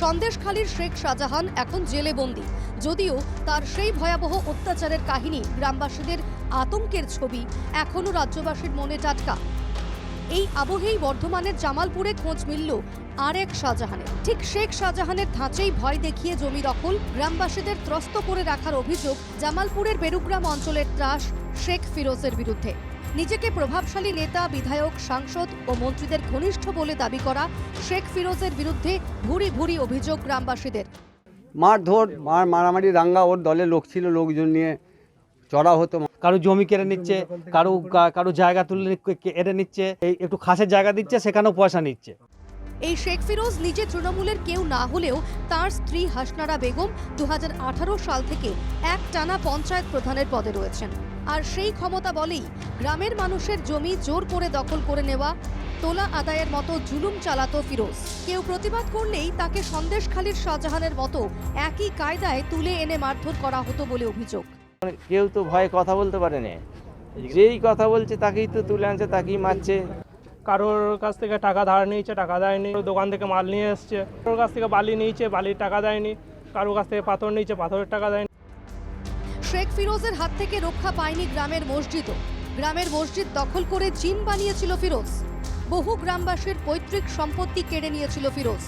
সন্দেশখালীর শেখ শাহজাহান এখন জেলে বন্দি যদিও তার সেই ভয়াবহ অত্যাচারের কাহিনী গ্রামবাসীদের আতঙ্কের ছবি এখনও রাজ্যবাসীর মনে টাটকা। এই আবহেই বর্ধমানের জামালপুরে খোঁজ মিলল আর এক শাহজাহানের। ঠিক শেখ শাহজাহানের ধাঁচেই ভয় দেখিয়ে জমি দখল গ্রামবাসীদের ত্রস্ত করে রাখার অভিযোগ জামালপুরের বেরুগ্রাম অঞ্চলের ত্রাস শেখ ফিরোজের বিরুদ্ধে। নিজেকে প্রভাবশালী নেতা বিধায়ক সাংসদ ও মন্ত্রীদের ঘনিষ্ঠ বলে দাবি করা শেখ ফিরোজের বিরুদ্ধে ভুরি ভুরি অভিযোগ গ্রামবাসীদের। মারধর মার মারামারি দাঙ্গা ওর দলে লোক ছিল লোকজন নিয়ে চড়া হতো। কারও জমি কেড়ে নিচ্ছে কারও কারও জায়গা তুলে কেড়ে নিচ্ছে এই একটু খাসের জায়গা দিচ্ছে সেখানেও পয়সা নিচ্ছে। এই শেখ ফিরোজ নিজে তৃণমূলের কেউ না হলেও তার স্ত্রী হাসনারা বেগম দু হাজার আঠারো সাল থেকে এক টানা পঞ্চায়েত প্রধানের পদে রয়েছেন। আর সেই ক্ষমতা বলেই গ্রামের মানুষের জমি জোর করে দখল করে নেওয়া তোলা আদায়ের মতো জুলুম চালাতো ফিরোজ। কেউ প্রতিবাদ করলেই তাকে সন্দেশখালীর শাহজাহানের মতো একই কায়দায় তুলে এনে মারধর করা হতো বলে অভিযোগ। কেউ তো ভয়ে কথা বলতে পারে না যেই কথা বলছে তাকেই তো তুলে আনছে তাকেই মারছে। কারোর কাছ থেকে টাকা ধার নিয়েছে টাকা দেয়নি। দোকান থেকে মাল নিয়ে এসছে। কারোর কাছ থেকে বালি নিয়েছে বালির টাকা দেয়নি। কারোর কাছ থেকে পাথর নিয়েছে পাথরের টাকা দেয়নি। শেখ ফিরোজের হাত থেকে রক্ষা পায়নি গ্রামের মসজিদও। গ্রামের মসজিদ দখল করে জিন বানিয়েছিল ফিরোজ। বহু গ্রামবাসীর পৈতৃক সম্পত্তি কেড়ে নিয়েছিল ফিরোজ।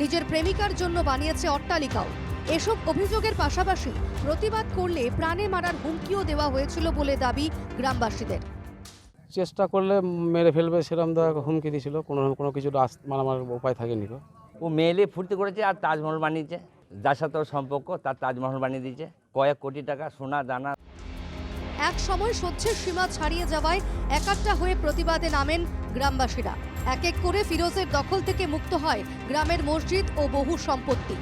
নিজের প্রেমিকার জন্য বানিয়েছে অট্টালিকাও। এসব অভিযোগের পাশাপাশি প্রতিবাদ করলে প্রাণে মারার হুমকিও দেওয়া হয়েছিল বলে দাবি গ্রামবাসীদের। চেষ্টা করলে মেরে ফেলবে সেরকম হুমকি দিয়েছিল। কোনো না কোনো কিছু মারামার উপায় থাকেনি তো। ও মেলে ফুর্তি করেছে আর তাজমহল বানিয়েছে। যার সাথে সম্পর্ক তার তাজমহল বানিয়ে দিয়েছে। কয়েক কোটি টাকা সোনা দানা। এক সময় সহ্যের সীমা ছাড়িয়ে যাওয়ায় একাট্টা হয়ে প্রতিবাদে নামেন গ্রামবাসীরা। এক এক করে ফিরোজের দখল থেকে মুক্ত হয় গ্রামের মসজিদ ও বহু সম্পত্তি।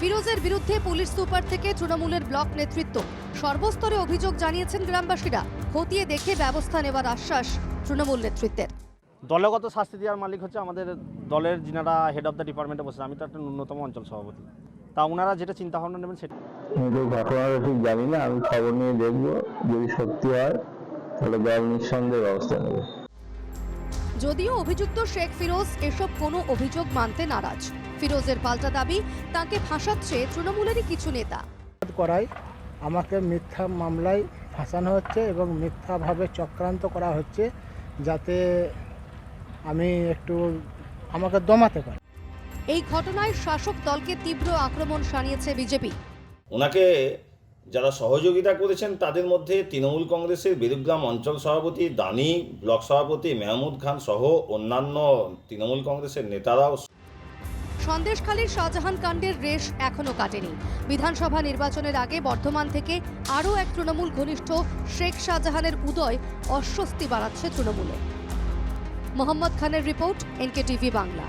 ফিরোজের বিরুদ্ধে পুলিশ সুপার থেকে তৃণমূলের ব্লক নেতৃত্ব। সর্বস্তরে অভিযোগ জানিয়েছেন গ্রামবাসীরা। খতিয়ে দেখে ব্যবস্থা নেওয়ার আশ্বাস তৃণমূল নেতৃত্বের। দলগত শাস্তি দেওয়ার মালিক হচ্ছে আমাদের দলের যিনারা হেড অফ দ্য ডিপার্টমেন্টে বসে আমি তো একটা ন্যূনতম অঞ্চল সভাপতি। তা ওনারা যেটা চিন্তা ভাবনা নেবেন সেটা আমি তো ঘটনাটা ঠিক জানি না আমি খবর নিয়ে দেখব যদি সত্যি হয় তাহলে দল নিঃসন্দেহে ব্যবস্থা নেবে। যদিও অভিযুক্ত শেখ ফিরোজ এসব কোনো অভিযোগ মানতে নারাজ। ফিরোজের পাল্টা দাবি তাকে ফাঁসাচ্ছে তৃণমূলেরই কিছু নেতা। করায় আমাকে মিথ্যা মামলায় ফাঁসানো হচ্ছে এবং মিথ্যাভাবে চক্রান্ত করা হচ্ছে যাতে আমি একটু আমাকে দমাতে পারি। এই ঘটনায় শাসক দলকে তীব্র আক্রমণ শানিয়েছে বিজেপি। ওনাকে যারা সহযোগিতা করেছেন তাদের মধ্যে তৃণমূল কংগ্রেসের বেরুগ্রাম অঞ্চল সভাপতি দানি ব্লক সভাপতি মেহমুদ খান সহ অন্যান্য তৃণমূল কংগ্রেসের নেতারাও সন্দেশখালীর শাহজাহান কাণ্ডের রেশ এখনও কাটেনি। বিধানসভা নির্বাচনের আগে বর্ধমান থেকে আরও এক তৃণমূল ঘনিষ্ঠ শেখ শাহজাহানের উদয় অস্বস্তি বাড়াচ্ছে তৃণমূলে। মোহাম্মদ খানের রিপোর্ট এনকে টিভি বাংলা।